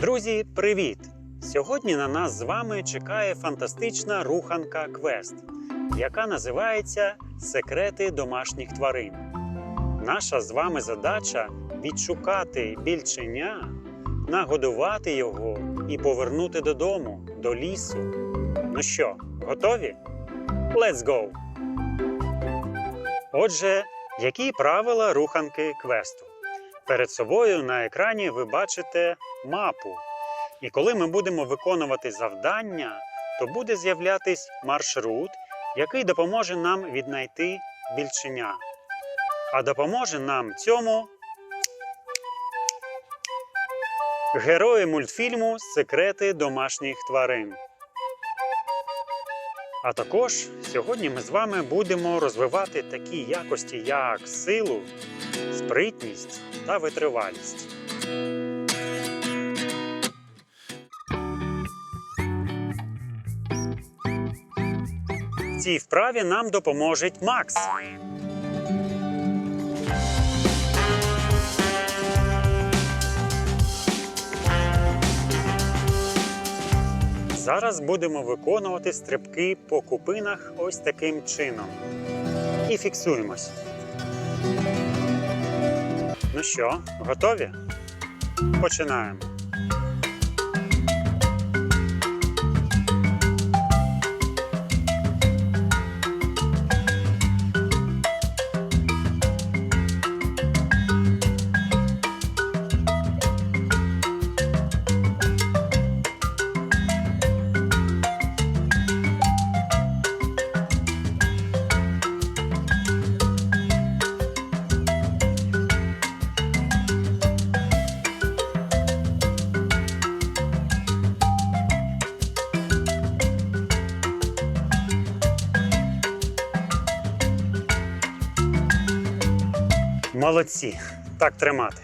Друзі, привіт! Сьогодні на нас з вами чекає фантастична руханка квест, яка називається Секрети домашніх тварин. Наша з вами задача відшукати більченя, нагодувати його і повернути додому, до лісу. Ну що, готові? Let's go! Отже, які правила руханки квесту? Перед собою на екрані ви бачите мапу. І коли ми будемо виконувати завдання, то буде з'являтись маршрут, який допоможе нам віднайти більченя. А допоможе нам цьому герої мультфільму Секрети домашніх тварин. А також сьогодні ми з вами будемо розвивати такі якості, як силу, спритність та витривалість. В цій вправі нам допоможе Макс. Зараз будемо виконувати стрибки по купинах ось таким чином. І фіксуємось. Ну що, готові? Починаємо. Молодці. Так тримати.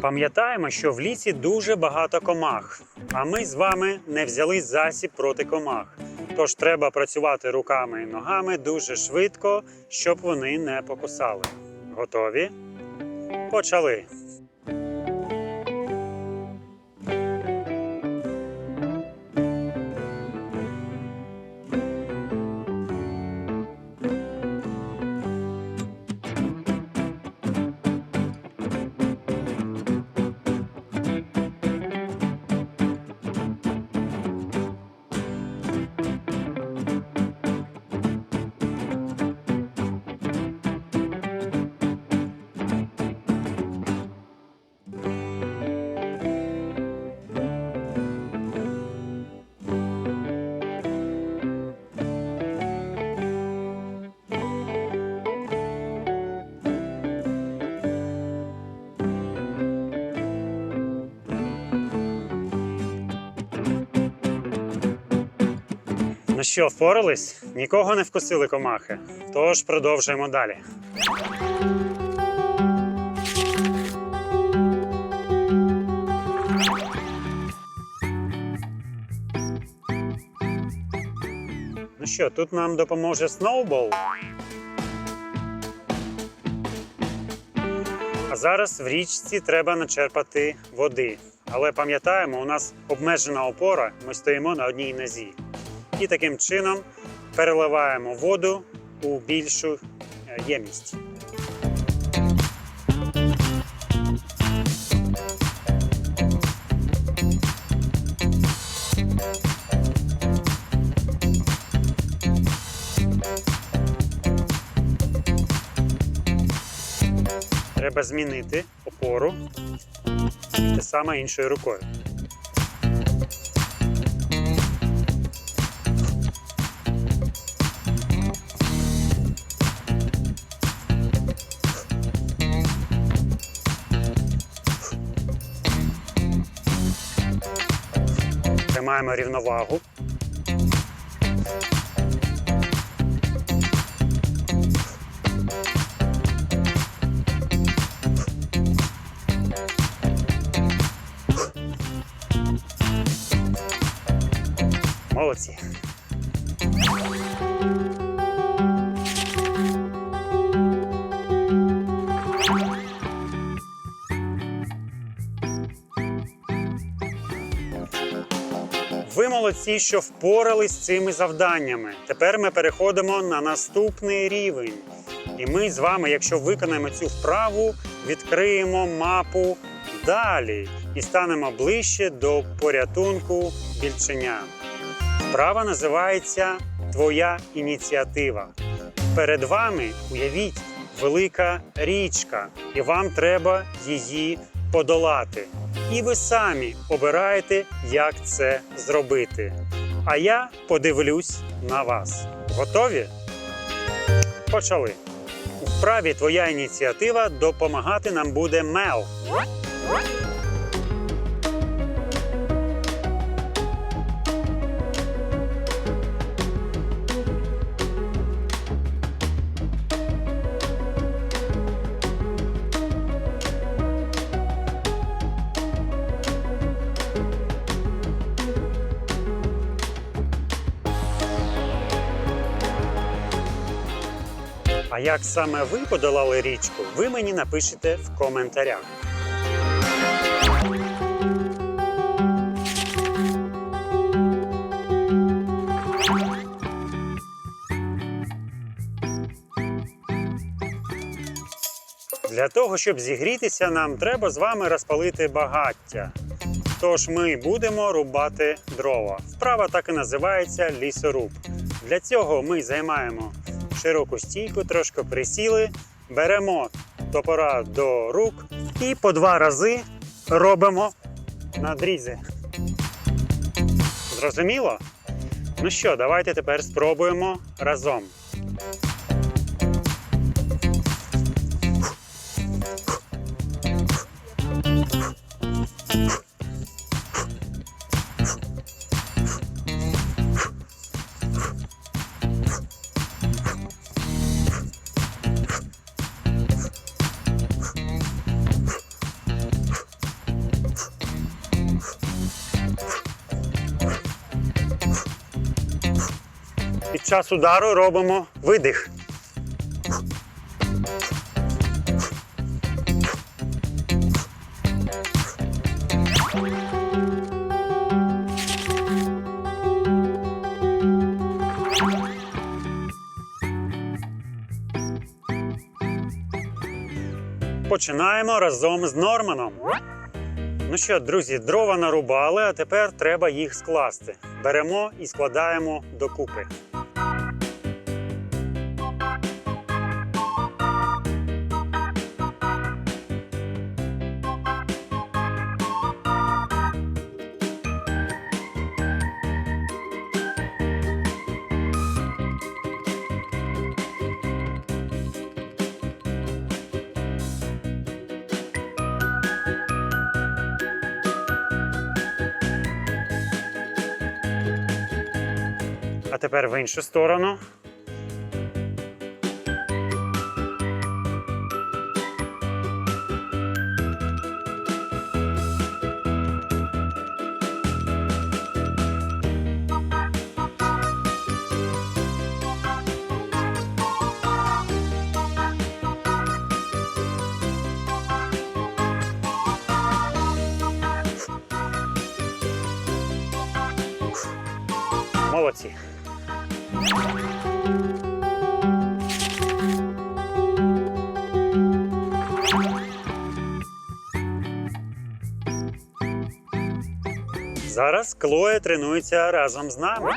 Пам'ятаємо, що в лісі дуже багато комах, а ми з вами не взяли засіб проти комах. Тож треба працювати руками і ногами дуже швидко, щоб вони не покусали. Готові? Почали. Ну що, впорались? Нікого не вкусили комахи. Тож продовжуємо далі. Ну що, тут нам допоможе Сноубол. А зараз в річці треба начерпати води. Але пам'ятаємо, у нас обмежена опора, ми стоїмо на одній нозі. І таким чином переливаємо воду у більшу е, ємність. Треба змінити опору саме іншою рукою. Тримаємо рівновагу. Молодці. Молодці, що впорались з цими завданнями. Тепер ми переходимо на наступний рівень. І ми з вами, якщо виконаємо цю вправу, відкриємо мапу далі і станемо ближче до порятунку більченя. Вправа називається Твоя ініціатива. Перед вами уявіть велика річка, і вам треба її подолати. І ви самі обираєте, як це зробити. А я подивлюсь на вас. Готові? Почали. Вправі твоя ініціатива допомагати нам буде Мел. Як саме ви подолали річку, ви мені напишете в коментарях. Для того, щоб зігрітися, нам треба з вами розпалити багаття. Тож ми будемо рубати дрова. Вправа так і називається лісоруб. Для цього ми займаємо широку стійку, трошки присіли, беремо топора до рук і по два рази робимо надрізи. Зрозуміло? Ну що, давайте тепер спробуємо разом. Під час удару робимо видих. Починаємо разом з Норманом. Ну що, друзі, дрова нарубали, а тепер треба їх скласти. Беремо і складаємо докупи. А тепер в іншу сторону. Молодці. Зараз Клоя тренується разом з нами.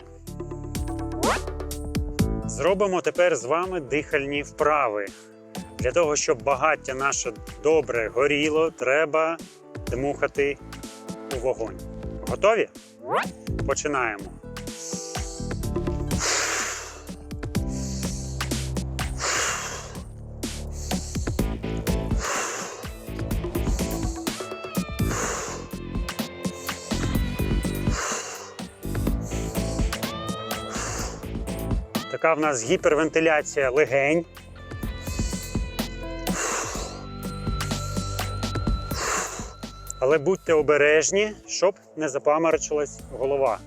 Зробимо тепер з вами дихальні вправи. Для того, щоб багаття наше добре горіло, треба дмухати у вогонь. Готові? Починаємо. Така в нас гіпервентиляція легень. Але будьте обережні, щоб не запаморочилась голова.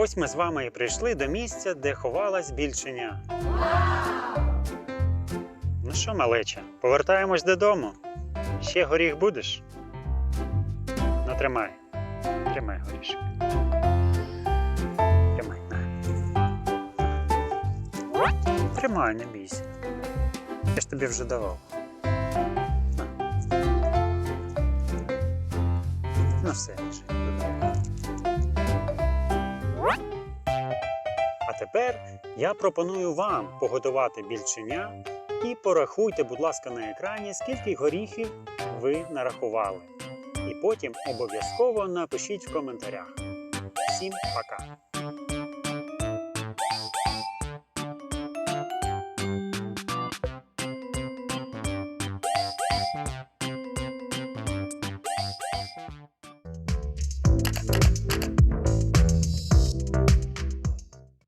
Ось ми з вами і прийшли до місця, де ховалась більшеня. Ну що, малеча, повертаємось додому. Ще горіх будеш? Ну, тримай. Тримай горішок. Тримай. Тримай, не бійся. Я ж тобі вже давав. Ну все, лежи. А тепер я пропоную вам погодувати більшення і порахуйте, будь ласка, на екрані, скільки горіхів ви нарахували. І потім обов'язково напишіть в коментарях. Всім пока!